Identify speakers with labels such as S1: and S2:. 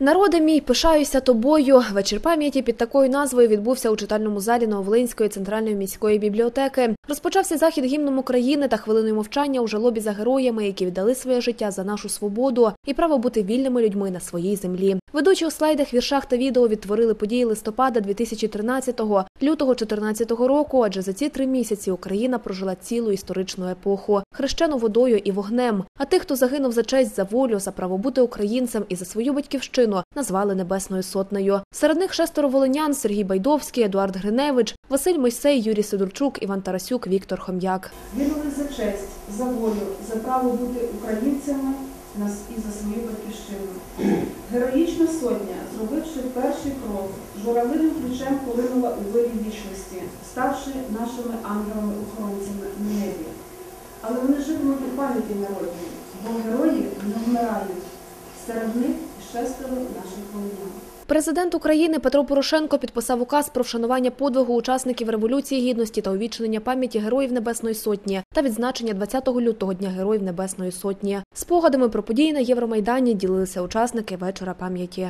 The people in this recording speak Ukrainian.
S1: Народи мій, пишаюся тобою. Вечір пам'яті під такою назвою відбувся у читальному залі Нововолинської центральної міської бібліотеки. Розпочався захід гімном України та хвилиною мовчання у жалобі за героями, які віддали своє життя за нашу свободу і право бути вільними людьми на своїй землі. Ведучі у слайдах, віршах та відео відтворили події листопада 2013-го, лютого 14-го року. Адже за ці три місяці Україна прожила цілу історичну епоху, хрещену водою і вогнем. А тих, хто загинув за честь, за волю, за право бути українцем і за свою батьківщину, назвали Небесною Сотнею. Серед них шестеро волинян Сергій Байдовський, Едуард Гриневич, Василь Мойсей, Юрій Сидорчук, Іван Тарасюк, Віктор Хом'як.
S2: Гинули за честь, за волю, за право бути українцями і за свою батьківщину. Героїчна сотня, зробивши перший крок, журавливим ключем полинула у вирі вічності, ставши нашими ангелами-охоронцями в небі. Але вони житимуть у пам'яті народній, бо герої не вмирають. Серед них шестеро наших волинян.
S1: Президент України Петро Порошенко підписав указ про вшанування подвигу учасників Революції Гідності та увічнення пам'яті Героїв Небесної Сотні та відзначення 20 лютого Дня Героїв Небесної Сотні. Спогадами про події на Євромайдані ділилися учасники вечора пам'яті.